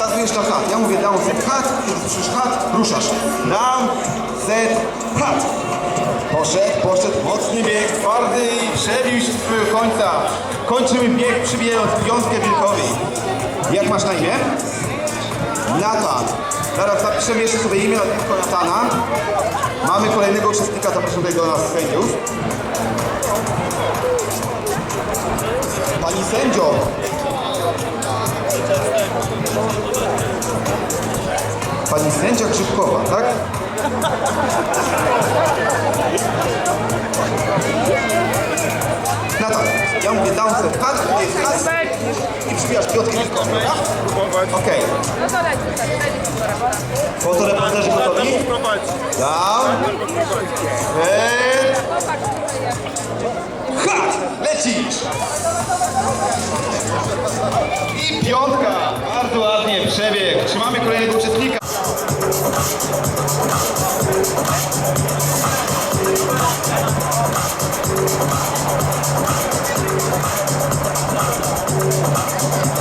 Wskazujesz na. Ja mówię down, set, hat. Słyszysz hat, ruszasz. Down, set, hat. Poszedł, poszedł, mocny bieg, twardy i przebił się swojego końca. Kończymy bieg, przybijając piątkę wilkowi. Jak masz na imię? Natan. Zaraz zapiszemy jeszcze sobie imię nazwisko Natana. Mamy kolejnego uczestnika, tutaj do nas sędziów. Pani sędzio. Pani sędzia Grzybkowa, tak? Natan, ja mówię down set cut, to jest cut i przybijasz piątkę wilkowi, dobra? Okej. No to daj tutaj, daj tutaj. Fotoreporterzy gotowi? Down. Set. Hat! Lecisz! I piątka! Bardzo ładnie, przebieg. Trzymamy kolejnego uczestnika.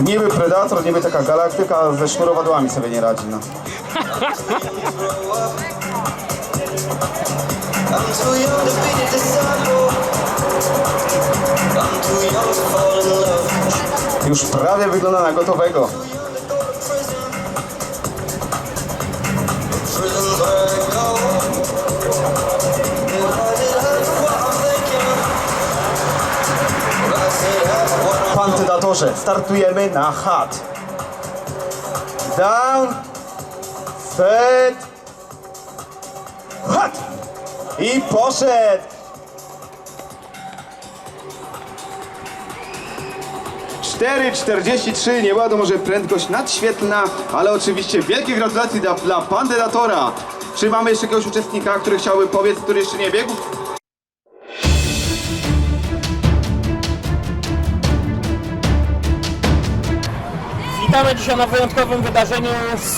Niby Predator, niby taka galaktyka, ze sznurowadłami sobie nie radzi, no. I'm too young to be a disciple. I'm too young to fall in love. Już prawie wygląda na gotowego. Kandydatorze, startujemy na hat. Down, set, hat! I poszedł! Cztery czterdzieści trzy, nie była to może prędkość nadświetlna, ale oczywiście wielkie gratulacje dla, dla kandydatora. Czy mamy jeszcze jakiegoś uczestnika, który chciałby powiedz, który jeszcze nie biegł? Witamy dzisiaj na wyjątkowym wydarzeniu.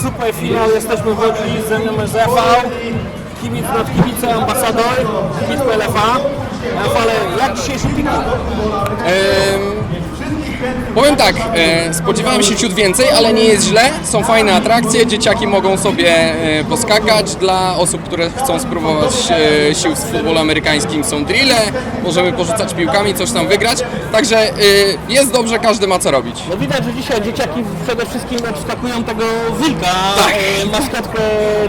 Super finał. Jesteśmy w Łodzi, ze mną jest Rafał, kibic nad kibicem, ambasador, kibic PLFA. Rafale, jak dzisiejszy piknik? Powiem tak, e, spodziewałem się ciut więcej, ale nie jest źle. Są fajne atrakcje, dzieciaki mogą sobie e, poskakać. Dla osób, które chcą spróbować e, sił w futbolu amerykańskim są drille, możemy porzucać piłkami, coś tam wygrać. Także e, jest dobrze, każdy ma co robić. No widać, że dzisiaj dzieciaki przede wszystkim obskakują tego wilka, Tak. e, maskotkę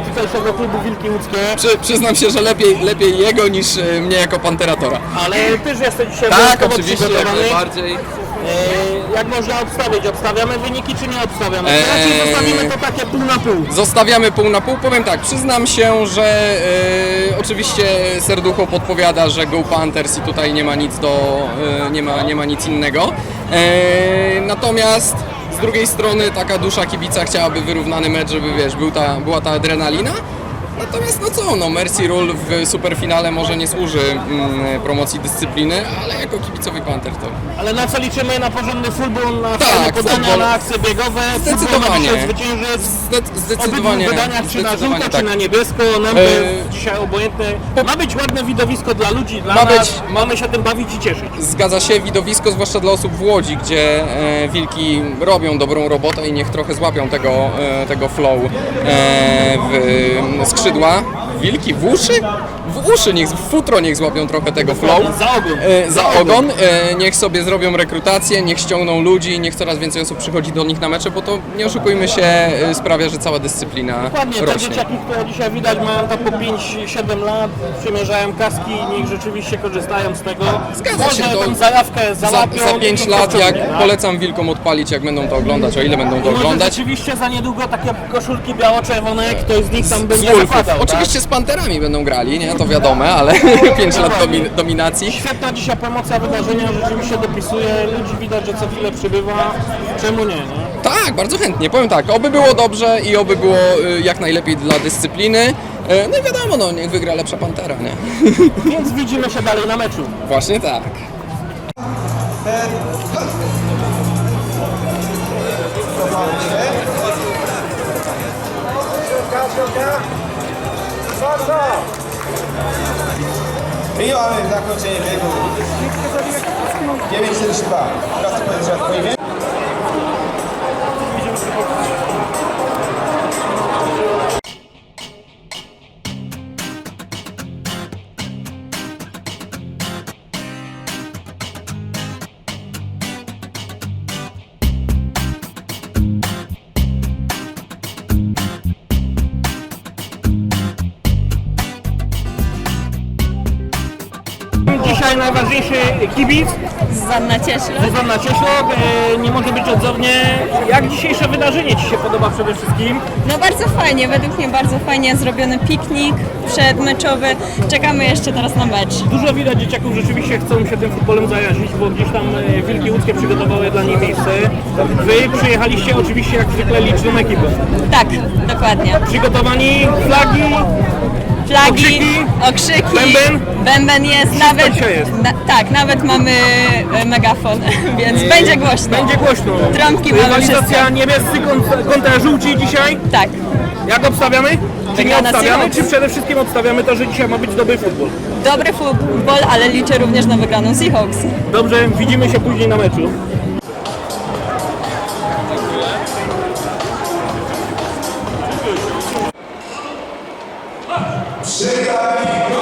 tutejszego klubu Wilki Łódzkie. Przy, przyznam się, że lepiej, lepiej jego niż e, mnie jako panteratora. Ale też jesteś dzisiaj Tak, oczywiście, jak najbardziej. E, Jak można obstawić? Obstawiamy wyniki czy nie obstawiamy? Eee. Raczej zostawimy to takie pół na pół. Zostawiamy pół na pół. Powiem tak, przyznam się, że e, oczywiście serducho podpowiada, że Go Panthers i tutaj nie ma nic do, e, nie, ma, nie ma nic innego. Natomiast z drugiej strony taka dusza kibica chciałaby wyrównany mecz, żeby wiesz, był ta, była ta adrenalina. Natomiast no co, no Mercy Rule w superfinale może nie służy mm, promocji dyscypliny, ale jako kibicowy Panther to Ale na co liczymy? Na porządny futbol, na Tak, podania, futbol. na akcje biegowe. Zdecydowanie. W zdecydowanie, wydaniach, czy na żółto, tak. czy na niebiesko. Nam jest dzisiaj obojętne. Ma być ładne widowisko dla ludzi, dla Ma nas. być- ma- Mamy się tym bawić i cieszyć. Zgadza się, widowisko zwłaszcza dla osób w Łodzi, gdzie e, wilki robią dobrą robotę i niech trochę złapią tego, e, tego flow e, w 对吧？Wilki w uszy? W uszy, niech w futro niech złapią trochę tego flow. Za ogon. E, za ogon. E, niech sobie zrobią rekrutację, niech ściągną ludzi, niech coraz więcej osób przychodzi do nich na mecze, bo to nie oszukujmy się, e, sprawia, że cała dyscyplina Dokładnie, te rośnie. dzieciaki, które dzisiaj widać mają to po 5-7 lat, przymierzają kaski, niech rzeczywiście korzystają z tego. Zgadza Może się, to tą zajawkę Za, załapią. za 5 i to lat, jak tak? polecam wilkom odpalić, jak będą to oglądać, o ile będą to I może oglądać. rzeczywiście za niedługo takie koszulki biało-czerwone, ktoś z nich tam będzie Wolfów. zapadał. tak? Oczywiście z Panterami będą grali, nie? To wiadome, ale 5 lat domi dominacji. Świetna dzisiaj promocja wydarzenia, rzeczywiście dopisuje, ludzi widać, że co chwilę przybywa. Czemu nie, nie? Tak, bardzo chętnie. Powiem tak, oby było dobrze i oby było y, jak najlepiej dla dyscypliny. Y, No i wiadomo, no, niech wygra lepsza Pantera, nie? Więc widzimy się dalej na meczu. Właśnie tak. I mamy zakończenie biegu. 942. Teraz co powiedzieć, że Dzisiaj najważniejszy kibic, Zuzanna Cieśle. Zuzanna Cieślok, e, nie może być odzownie. Jak dzisiejsze wydarzenie Ci się podoba przede wszystkim? No bardzo fajnie, według mnie bardzo fajnie zrobiony piknik przedmeczowy. Czekamy jeszcze teraz na mecz. Dużo widać dzieciaków rzeczywiście chcą się tym futbolem zajarzyć, bo gdzieś tam e, Wilki Łódzkie przygotowały dla nich miejsce. Wy przyjechaliście oczywiście jak zwykle liczną ekipą. Tak, dokładnie. Przygotowani flagi, Flagi, Okrzyki? okrzyki, Bęben? bęben jest, nawet, jest. Na, tak, nawet mamy e, megafon, więc będzie głośno. będzie głośno. Trąbki mamy Rywalizacja wszystko. niebiescy kont- kontra żółci dzisiaj. Tak, Jak obstawiamy? Czy nie Wygrana obstawiamy, Seahawks. czy przede wszystkim obstawiamy to, że dzisiaj ma być dobry futbol? dobry futbol, ale liczę również na wygraną Seahawks. Dobrze, widzimy się później na meczu. Chega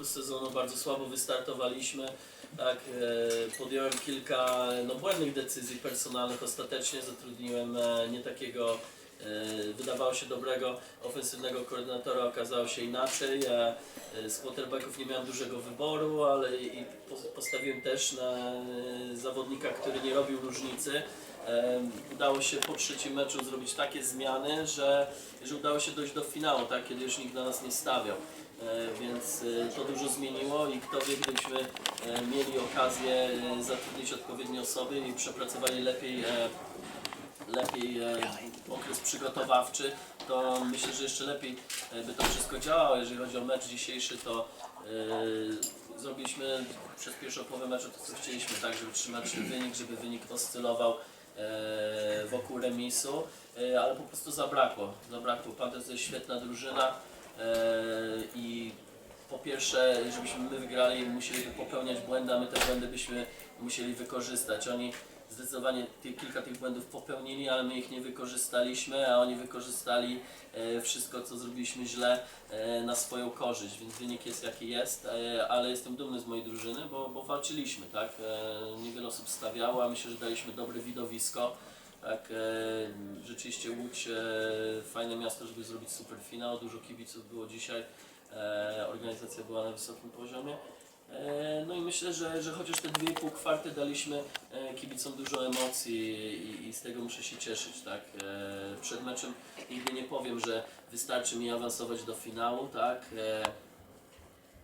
początku sezonu bardzo słabo wystartowaliśmy. Tak, e, podjąłem kilka no, błędnych decyzji personalnych. Ostatecznie zatrudniłem e, nie takiego, e, wydawało się dobrego ofensywnego koordynatora, okazało się inaczej. Z quarterbacków nie miałem dużego wyboru, ale i pos- postawiłem też na zawodnika, który nie robił różnicy. Udało się po trzecim meczu zrobić takie zmiany, że, że udało się dojść do finału, tak, kiedy już nikt na nas nie stawiał. E, Więc e, to dużo zmieniło i kto wie, gdybyśmy e, mieli okazję zatrudnić odpowiednie osoby i przepracowali lepiej lepiej okres przygotowawczy, to myślę, że jeszcze lepiej by to wszystko działało. Jeżeli chodzi o mecz dzisiejszy, to zrobiliśmy przez pierwszą połowę meczu to, co chcieliśmy, tak, żeby trzymać wynik, żeby wynik oscylował wokół remisu, ale po prostu zabrakło. Zabrakło. Panthers to jest świetna drużyna i po pierwsze, żebyśmy my wygrali, musieliby popełniać błędy, a my te błędy byśmy musieli wykorzystać. Oni zdecydowanie ty, kilka tych błędów popełnili, ale my ich nie wykorzystaliśmy, a oni wykorzystali e, wszystko, co zrobiliśmy źle e, na swoją korzyść, więc wynik jest jaki jest, e, ale jestem dumny z mojej drużyny, bo, bo walczyliśmy, tak? E, niewiele osób stawiało, a myślę, że daliśmy dobre widowisko. Tak, e, rzeczywiście Łódź, e, fajne miasto, żeby zrobić super finał, dużo kibiców było dzisiaj, e, organizacja była na wysokim poziomie. E, No i myślę, że, że chociaż te dwie pół kwarty daliśmy e, kibicom dużo emocji i, i z tego muszę się cieszyć, tak. E, Przed meczem nigdy nie powiem, że wystarczy mi awansować do finału, tak. E,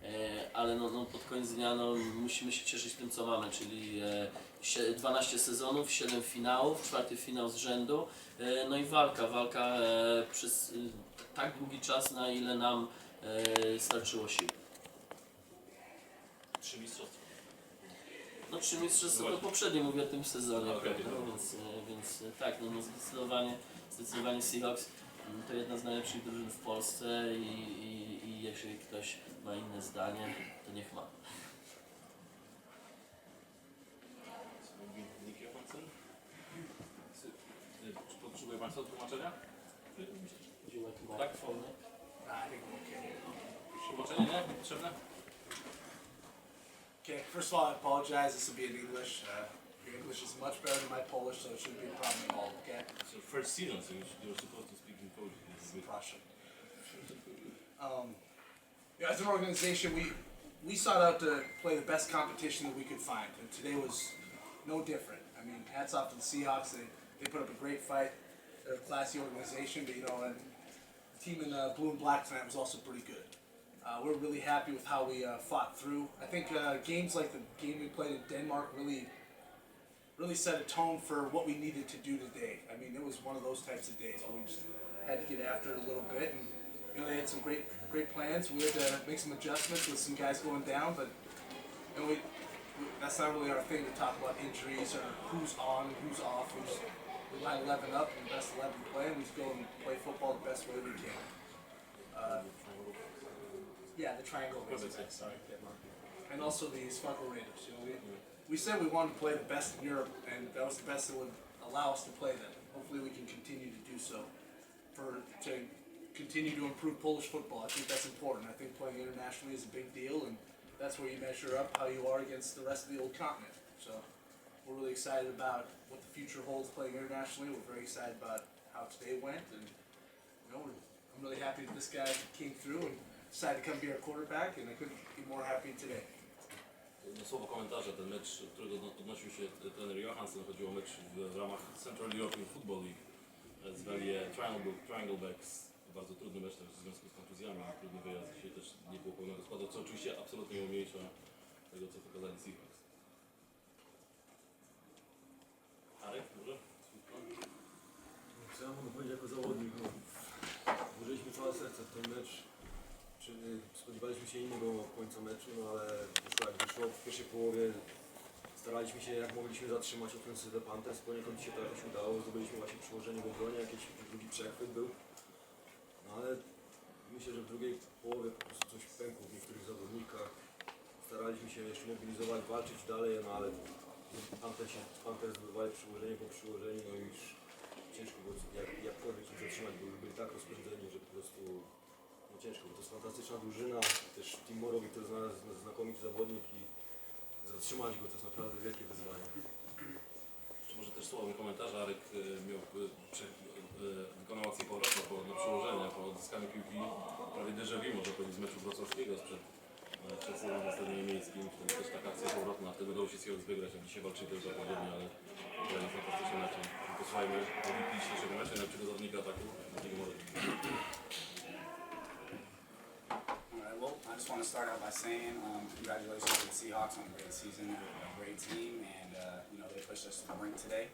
E, ale no, no pod koniec dnia no, musimy się cieszyć tym, co mamy, czyli e, 12 sezonów, 7 finałów, czwarty finał z rzędu, e, no i walka, walka e, przez e, tak długi czas, na ile nam starczyło sił. Trzy mistrzostwa. No trzy mistrzostwa to poprzednie, mówię o tym sezonie, prawda? dobra. więc, więc tak, no, no zdecydowanie, zdecydowanie Seahawks mm, to jedna z najlepszych drużyn w Polsce i, i, i jeżeli ktoś ma inne zdanie, to niech ma. Potrzebuje Państwo tłumaczenia? Tak? Tłumaczenie nie? Potrzebne? Okay, first of all, I apologize. This will be in English. Uh, your English is much better than my Polish, so it shouldn't be a problem at all, okay? So first season, so you- you're supposed to speak in Polish. Is. Russian. Um, yeah, as an organization, we, we sought out to play the best competition that we could find, and today was no different. I mean, hats off to the Seahawks. They, they put up a great fight. They're a classy organization, but you know, and the team in uh, blue and black tonight was also pretty good. Uh, we're really happy with how we uh, fought through. I think uh, games like the game we played in Denmark really, really set a tone for what we needed to do today. I mean, it was one of those types of days where we just had to get after it a little bit, and you know they had some great, great plans. We had to make some adjustments with some guys going down, but know, we, we that's not really our thing to talk about injuries or who's on who's off. Just we line eleven up and the best eleven play, and we just go and play football the best way we can. Uh, yeah, the triangle. basically. Sorry. and also the Sparkle Raiders. You know, we, we said we wanted to play the best in Europe, and that was the best that would allow us to play them. Hopefully, we can continue to do so for to continue to improve Polish football. I think that's important. I think playing internationally is a big deal, and that's where you measure up how you are against the rest of the old continent. So. We're really excited about what the future holds playing internationally. We're very excited about how today went, and you know, I'm really happy that this guy came through and decided to come be our quarterback, and I couldn't be more happy today. Słowo komentarza, ten mecz, do którego odno- odnosił się trener Johansson, chodziło o mecz w, ramach Central European Football League. E, Zwali je Triangle, Triangle Backs. Bardzo trudny mecz też w związku z kontuzjami, trudny wyjazd. Dzisiaj też nie było pełnego składu, co oczywiście absolutnie nie umniejsza tego, co pokazali Seahawks. Co ja powiedzieć jako zawodnik? No, włożyliśmy serce w ten mecz. Spodziewaliśmy się innego końca meczu, no ale wyszło jak wyszło. W pierwszej połowie staraliśmy się jak mogliśmy zatrzymać ofensywę Panthers. Poniekąd się to jakoś udało. Zdobyliśmy właśnie przyłożenie w obronie, jakiś drugi przechwyt był. No ale myślę, że w drugiej połowie po prostu coś pękło w niektórych zawodnikach. Staraliśmy się jeszcze mobilizować, walczyć dalej, no ale Panter się Panter zdobywali przyłożenie po przyłożeniu, no już ciężko było jak, jakkolwiek ich zatrzymać, bo już byli tak rozpędzeni, że po prostu no ciężko, bo to jest fantastyczna drużyna, też Tim Morowi to znalazł znakomity zawodnik i zatrzymać go to jest naprawdę wielkie wyzwanie. Może też słowem komentarza Arek e, miał, e, prze, e, wykonał akcję powrotną po, na przełożenie, po odzyskaniu piłki prawie déjà vu, można powiedzieć, z meczu wrocławskiego sprzed miejskim. Też taka akcja powrotna, wtedy się Seahawks wygrać, dzisiaj ale grali fantastyczny mecz. Posłuchajmy dzisiejszego najlepszego zawodnika ataku, right, well, I just want to start out by saying um, congratulations to the Seahawks on a great season, They're a great team, and uh, you know they pushed us to the brink today.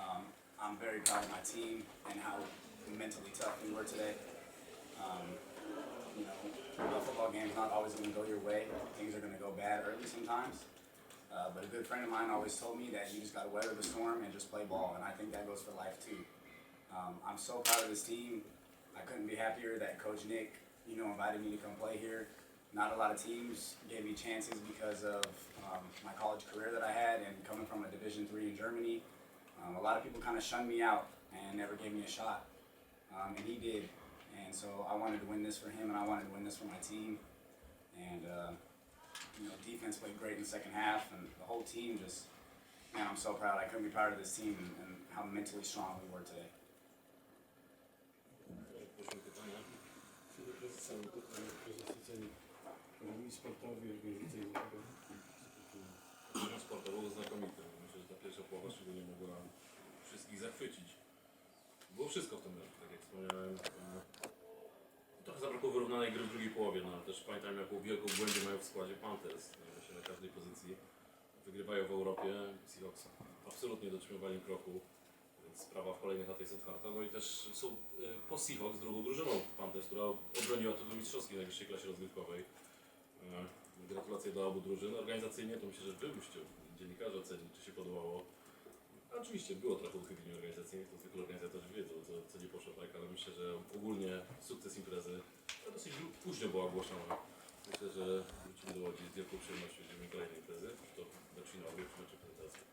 Um, I'm very proud of my team and how mentally tough we were today. Um, you know, a football game's not always going to go your way. Things are going to go bad early sometimes. Uh, but a good friend of mine always told me that you just got to weather the storm and just play ball, and I think that goes for life too. Um, I'm so proud of this team. I couldn't be happier that Coach Nick, you know, invited me to come play here. Not a lot of teams gave me chances because of um, my college career that I had and coming from a Division three in Germany. Um, a lot of people kind of shunned me out and never gave me a shot, um, and he did. And so I wanted to win this for him, and I wanted to win this for my team. And uh, you know, defense played great in the second half, and the whole team just, man, I'm so proud. I couldn't be proud of this team and, and how mentally strong we were today. Znakomity. Myślę, że ta pierwsza połowa szczególnie mogła wszystkich zachwycić. Było wszystko w tym meczu, tak jak wspomniałem. Trochę zabrakło wyrównanej gry w drugiej połowie, no ale też pamiętajmy jaką wielką błędzie mają w składzie Panthers. e, Myślę na każdej pozycji. Wygrywają w Europie, Seahawks absolutnie dotrzymywali kroku, więc sprawa w kolejnych latach jest otwarta. No i też są e, po Seahawks drugą drużyną Panthers, która obroniła tytuł mistrzowski w najwyższej klasie rozgrywkowej. E, Gratulacje dla obu drużyn. Organizacyjnie to myślę, że wy byście dziennikarze ocenić, czy się podobało. Oczywiście było trochę uchybień organizacyjnych, to zwykle organizatorzy wiedzą, co, co nie poszło tak, ale myślę, że ogólnie sukces imprezy no, dosyć późno była ogłoszona. Myślę, że wrócimy do Łodzi z wielką przyjemnością będziemy kolejnej imprezy, to do finałowej w meczu prezentacji.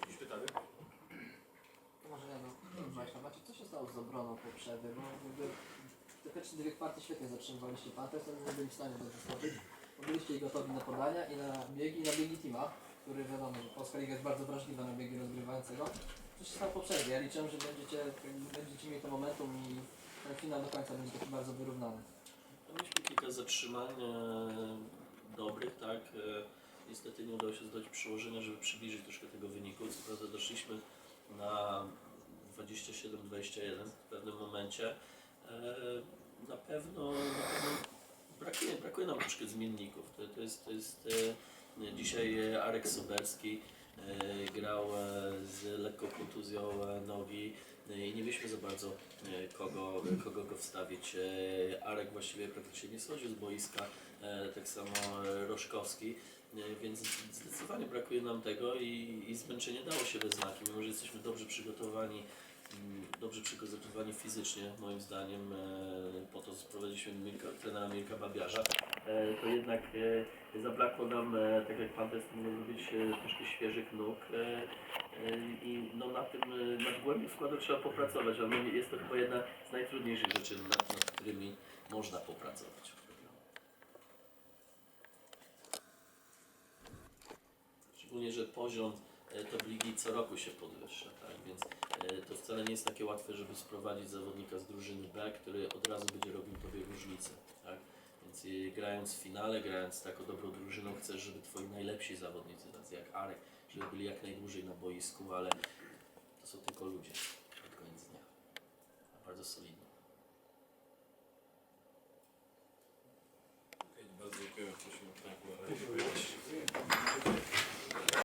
Jakieś pytanie? Może ja no, Właśnie, macie, co się stało z obroną po przerwie? Bo jakby te pierwsze dwie kwarty świetnie zatrzymywaliście Panthers, ale nie byli w stanie dobrze skoczyć. Byliście gotowi na podania i na biegi, i na biegi Tima, który wiadomo, że Polska Liga jest bardzo wrażliwa na biegi rozgrywającego. Co się stało po? Ja liczę, że będziecie, będziecie mieli to momentum i ten finał do końca będzie taki bardzo wyrównany. No, Mieliśmy kilka zatrzymań e, dobrych, tak. E, niestety nie udało się zdać przyłożenia, żeby przybliżyć troszkę tego wyniku. Co prawda doszliśmy na 27-21 w pewnym momencie. E, na pewno, na pewno brakuje, brakuje nam troszkę zmienników. To, to jest, to jest e, dzisiaj e, Arek Soberski e, grał e, z lekką kontuzją e, nogi e, i nie mieliśmy za bardzo e, kogo, kogo go wstawić. E, Arek właściwie praktycznie nie schodził z boiska, e, tak samo e, Roszkowski. E, Więc zdecydowanie brakuje nam tego i, i zmęczenie dało się we znaki, mimo że jesteśmy dobrze przygotowani, dobrze przygotowani fizycznie moim zdaniem, e, po to sprowadziliśmy Mirka, trenera Mirka Babiarza, e, to jednak e, zabrakło nam, tak jak Pan też mógł mówić, troszkę świeżych nóg i no, na tym, nad głębi składu trzeba popracować, ale no, jest to chyba jedna z najtrudniejszych rzeczy, nad, nad którymi można popracować. Szczególnie, że poziom top ligi co roku się podwyższa, tak? Więc to wcale nie jest takie łatwe, żeby sprowadzić zawodnika z drużyny B, który od razu będzie robił tobie różnicę, tak? Więc e, grając w finale, grając z taką dobrą drużyną, chcesz, żeby twoi najlepsi zawodnicy, tacy jak Arek, żeby byli jak najdłużej na boisku, ale to są tylko ludzie pod koniec dnia. A bardzo solidni.